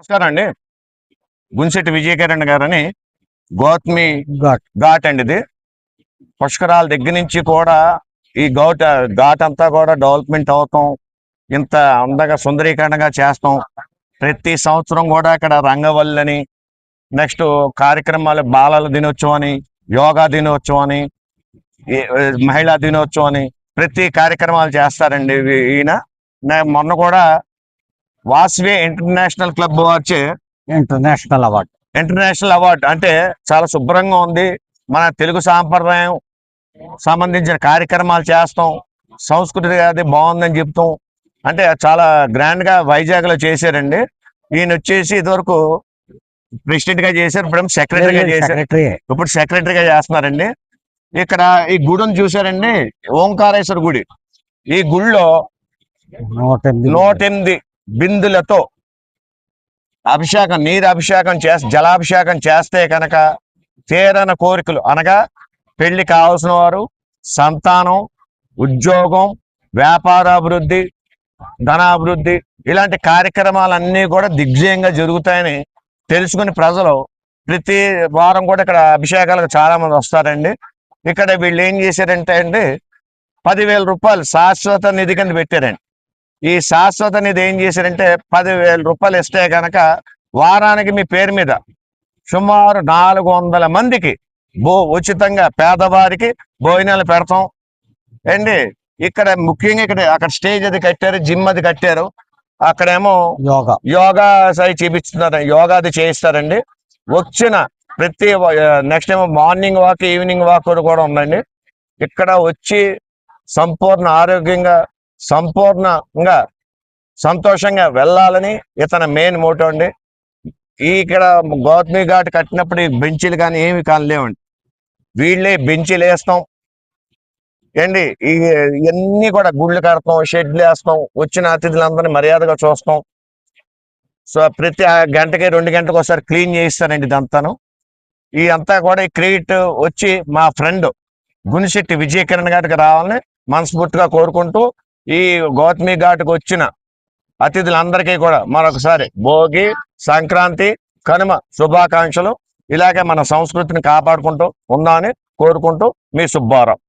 నమస్కారం అండి గుంశెట్టి విజయకిరణ్ గారని గౌతమి ఘాట్. అండి ఇది. పుష్కరాల దగ్గర నుంచి కూడా ఈ ఘాట్ ఘాట్ అంతా కూడా డెవలప్మెంట్ అవుతాం. ఇంత అందంగా సుందరీకరణగా చేస్తాం. ప్రతి సంవత్సరం కూడా ఇక్కడ రంగవల్లని నెక్స్ట్ కార్యక్రమాలు బాలల దినోత్సవం అని యోగా దినోత్సవం అని మహిళా దినోత్సవం అని ప్రతి కార్యక్రమాలు చేస్తారండి. ఈయన. మొన్న కూడా వాస్వే ఇంటర్నేషనల్ క్లబ్ వచ్చే ఇంటర్నేషనల్ అవార్డ్. ఇంటర్నేషనల్ అవార్డు అంటే చాలా శుభ్రంగా ఉంది. మన తెలుగు సాంప్రదాయం సంబంధించిన కార్యక్రమాలు చేస్తాం. సంస్కృతి అది బాగుందని చెప్తాం. అంటే చాలా గ్రాండ్గా వైజాగ్లో చేశారండి. ఈయన వచ్చేసి ఇదివరకు ప్రెసిడెంట్గా చేశారు ఇప్పుడు సెక్రటరీగా చేశారు. సెక్రటరీ ఇప్పుడు సెక్రటరీగా చేస్తున్నారండి. ఇక్కడ ఈ గుడిని చూసారండి ఓంకారేశ్వర గుడి. ఈ గుడిలో నూట ఎనిమిది బిందులతో అభిషేకం నీరు అభిషేకం చేస్తే జలాభిషేకం చేస్తే కనుక తీరన కోరికలు అనగా పెళ్ళి కావాల్సిన వారు సంతానం ఉద్యోగం వ్యాపారాభివృద్ధి ధనాభివృద్ధి ఇలాంటి కార్యక్రమాలన్నీ కూడా దిగ్విజయంగా జరుగుతాయని తెలుసుకుని ప్రజలు ప్రతి వారం కూడా ఇక్కడ అభిషేకాలకు చాలా మంది వస్తారండి. ఇక్కడ వీళ్ళు ఏం చేశారంటే అండి పదివేల రూపాయలు శాశ్వత నిధి కింద పెట్టారండి. ఈ శాశ్వత నిధి ఏం చేశారంటే పదివేల రూపాయలు ఇస్తే కనుక వారానికి మీ పేరు మీద సుమారు నాలుగు వందల మందికి భో ఉచితంగా పేదవారికి భోజనాలు పెడతాం. అండి ఇక్కడ ముఖ్యంగా ఇక్కడ అక్కడ స్టేజ్ అది కట్టారు జిమ్ అది కట్టారు. అక్కడేమో యోగా. యోగా సై చూపిస్తున్నారు. యోగా అది చేయిస్తారండి. వచ్చిన ప్రతి నెక్స్ట్ ఏమో మార్నింగ్ వాక్ ఈవినింగ్ వాక్ కూడా ఉందండి. ఇక్కడ వచ్చి సంపూర్ణ ఆరోగ్యంగా సంపూర్ణంగా సంతోషంగా వెళ్ళాలని ఇతని మెయిన్ మోటో అండి. ఇక్కడ గౌతమి ఘాట్ కట్టినప్పుడు ఈ బెంచీలు కానీ ఏమి కానీ వీళ్ళే బెంచీలు వేస్తాం. ఏండి ఈ ఇవన్నీ కూడా గుళ్ళు కడతాం షెడ్లు వేస్తాం వచ్చిన అతిథులందరినీ మర్యాదగా చూస్తాం. సో ప్రతి ఆ గంటకి రెండు గంటలకు ఒకసారి క్లీన్ చేయిస్తానండి ఇదంతాను. ఈ అంతా కూడా ఈ క్రియేట్ వచ్చి మా ఫ్రెండ్ గునిశెట్టి విజయకిరణ్ గారికి రావాలని మనస్ఫూర్తిగా కోరుకుంటూ ఈ గౌతమి ఘాట్కి వచ్చిన అతిథులందరికీ కూడా మరొకసారి భోగి సంక్రాంతి కనుమ శుభాకాంక్షలు. ఇలాగే మన సంస్కృతిని కాపాడుకుంటూ ఉందామని కోరుకుంటూ మీ సుబ్బారావు.